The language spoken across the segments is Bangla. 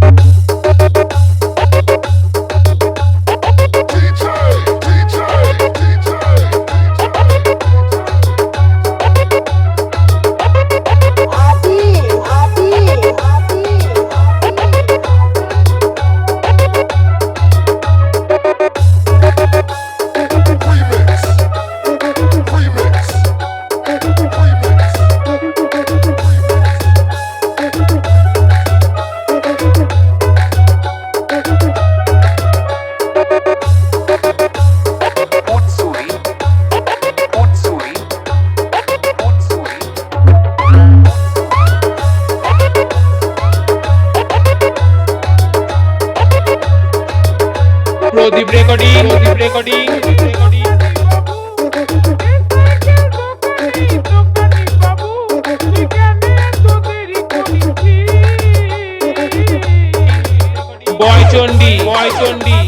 Bye. Pradip recording Pradip recording. Boychandi Boychandi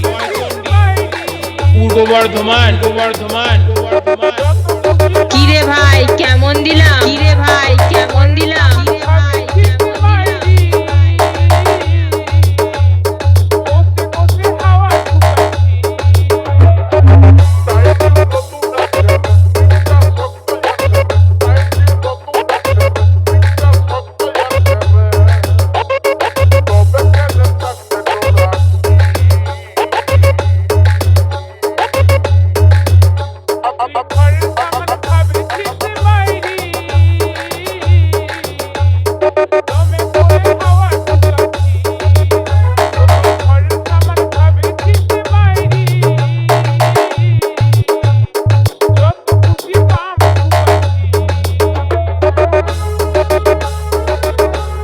Purba Bardhaman Bardhaman Bardhaman.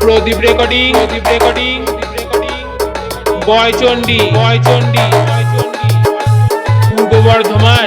Pradip recording Pradip recording Boychandi Boychandi Purba Bardhaman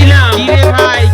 দিলাম ভাই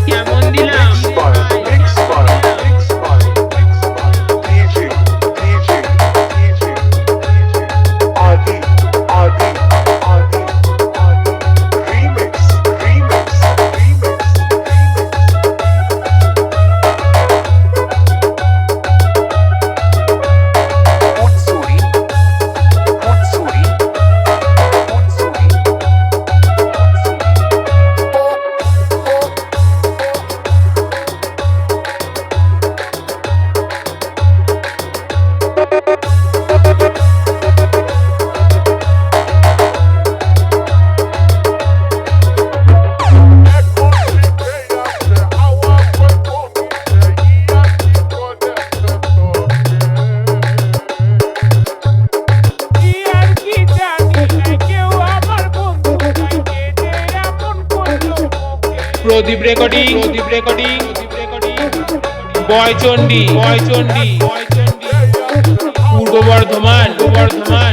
প্রদীপ রেকর্ডিং। প্রদীপ রেকর্ডিং। বয়চন্ডী বয়চন্ডী পূর্ব বর্ধমান। বর্ধমান।